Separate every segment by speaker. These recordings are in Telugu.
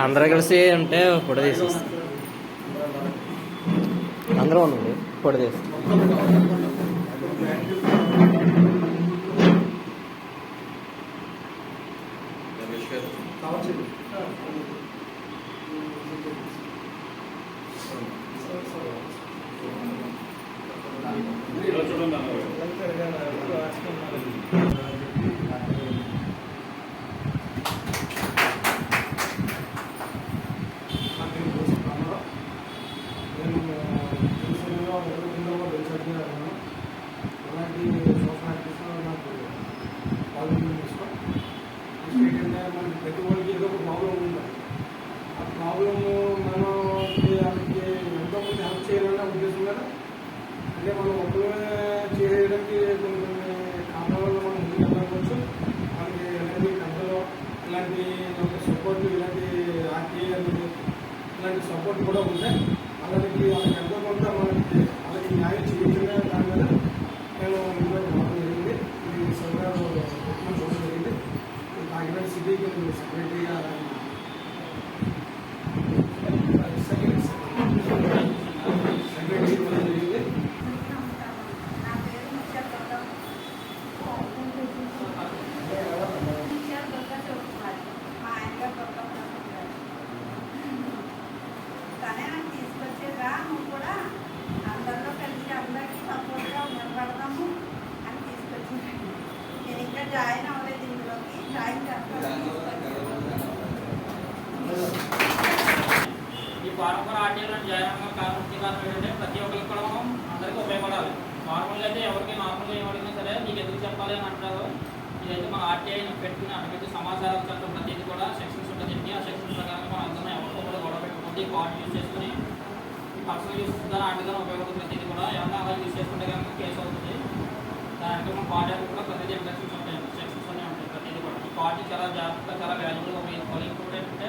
Speaker 1: అందరూ కలిసి ఉంటే ఫోటో తీసేస్తాం అందరూ ఉండండి ఫోటో తీస్తాం
Speaker 2: అలాంటి సోషల్ యాక్టివిటీస్లో నాకు పాల్గొనడం ఇష్టం నెక్స్ట్ ఏంటంటే మనకి ప్రతి ఒక్కరికి ఏదో ఒక ప్రాబ్లం ఉంటుంది ఆ ప్రాబ్లము మనం వాళ్ళకి ఎంతోమంది హెల్ప్ చేయాలనే ఉద్దేశం కదా? అంటే మనం ఒక్కరే చేయడానికి కొన్ని కొన్ని కారణాలలో మనం ముందుకు వెళ్ళకపోవచ్చు మనకి ఎలాంటి పెద్దలు ఇలాంటి సపోర్ట్ ఇలాంటి ఆర్టీఏ ఇలాంటి సపోర్ట్ కూడా ఉంటాయి అలాంటి ఈ
Speaker 3: పారంపర ఆర్టీలో జాయిన్ అవ్వడం కారణం కారణం ఏంటంటే ప్రతి ఒక్కరికి కూడా అందరికీ ఉపయోగపడాలి. నార్మల్గా అయితే ఎవరికి నార్మల్గా ఏమడిగినా సరే నీకు ఎందుకు చెప్పాలి అని అంటారు? ఇదైతే మన ఆర్టీఐ పెట్టుకుని అటువంటి సమాచారం చట్టం ప్రతిదీ కూడా సెక్షన్స్ ఉంటుంది ఆ సెక్షన్ ప్రకారం మనం అందరం ఎవరితో కూడా గొడవ పెట్టుకుంటే కార్డు యూజ్ చేసుకుని పర్సనల్ యూస్ ద్వారా ఆటగానే ఉపయోగపడుతుంది ప్రతిదీ కూడా ఎవరైనా అలా యూజ్ చేసుకుంటే కనుక కేసు అవుతుంది. దానికి మనం కార్డు కూడా ప్రతిదీ ఇండక్షన్స్ ఉంటాయి. పార్టీ చాలా జాగ్రత్తగా చాలా వాల్యూబుల్గా ఉపయోగించుకోవాలి ఇంకోటి ఏంటంటే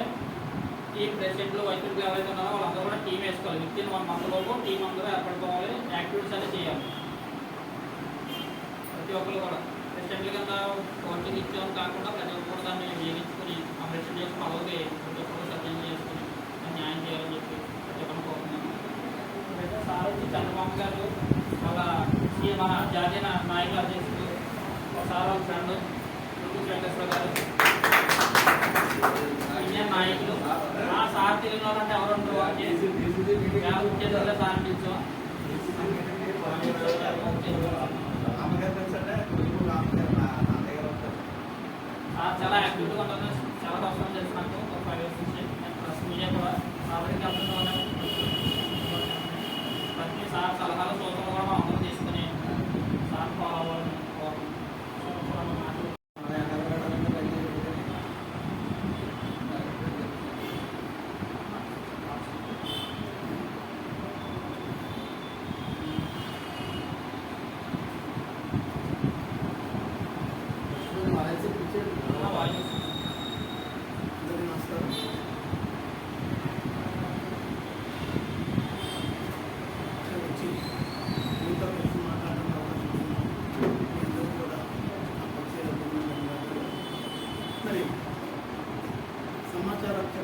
Speaker 3: ఈ ప్రెసిడెంట్లు వైద్యులు ఎవరైతే ఉన్నారో వాళ్ళందరూ కూడా టీం వేసుకోవాలి. విత్ ఇన్ వన్ మంత్ లోపు టీం అందరూ ఏర్పడుకోవాలి యాక్టివిటీస్ అనేది చేయాలి. ప్రతి ఒక్కరు కూడా. ప్రెసిడెంట్ల కింద కోచింగ్ ఇచ్చాం కాకుండా ప్రతి ఒక్కరు కూడా దాన్ని వినియోగించుకుని ప్రెసిడెంట్ చేసి అలాగే ప్రతి ఒక్కరు సత్యం చేసుకుని న్యాయం చేయాలని చెప్పి చెప్పడం కోరుతున్నాను. అయితే సార్ వచ్చి చంద్రబాబు గారు వాళ్ళ సీఎం మన జాతీయ నాయకులు అధ్యక్షులు సార్ వాళ్ళ ఫ్రెండ్ నాయకులు ఆ సార్ తెలియని వాళ్ళంటే ఎవరు ఉంటారు సార్ చాలా యాక్టివ్గా ఉంటుంది చాలా కష్టం చేసి నాకు. ఒక ఫైవ్ ఇయర్స్ నుంచి. ప్లస్ మీడియా కూడా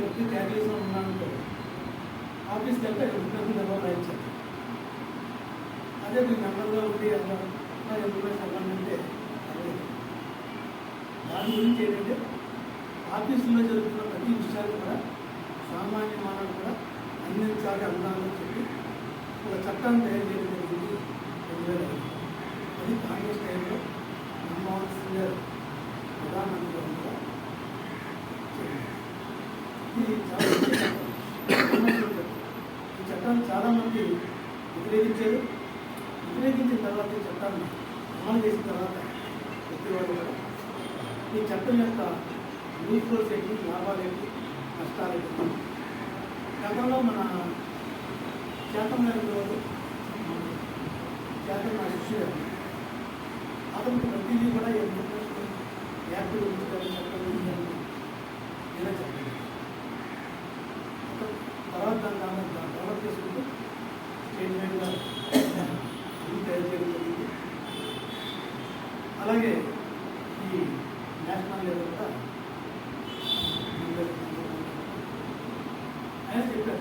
Speaker 3: బయటికి ట్యాగ్ చేసిన ఉన్నాను ఆఫీస్కి వెళ్తే ఎంప్లాయ్ నెంబర్ రాయించాను
Speaker 4: అదే మీ నెంబర్లో ఉండి అలా ఎంప్లాయీస్ అదే. దాని గురించి ఏంటంటే ఆఫీసులో జరుగుతున్న ప్రతి విషయాలు కూడా సామాన్య మానవులు కూడా అందించాలి అందాలని చెప్పి ఒక చట్టాన్ని తయారు వ్యతిరేకించారు వ్యతిరేకించిన తర్వాత ఈ చట్టాన్ని అమలు చేసిన తర్వాత ప్రతి వాళ్ళు కూడా ఈ చట్టం యొక్క యూజ్ఫుల్స్ ఏంటి లాభాలు ఏంటి నష్టాలు ఏంటి? గతంలో మన శాతం గారి గారు చేతం నా శిష్యుడు అతనికి ప్రతిదీ కూడా ఈ ఇన్ఫర్మేషన్ యాక్ట్ గురించి అలాగే ఈ నేషనల్ లెవెల్ కూడా ఆయన చెప్పారు.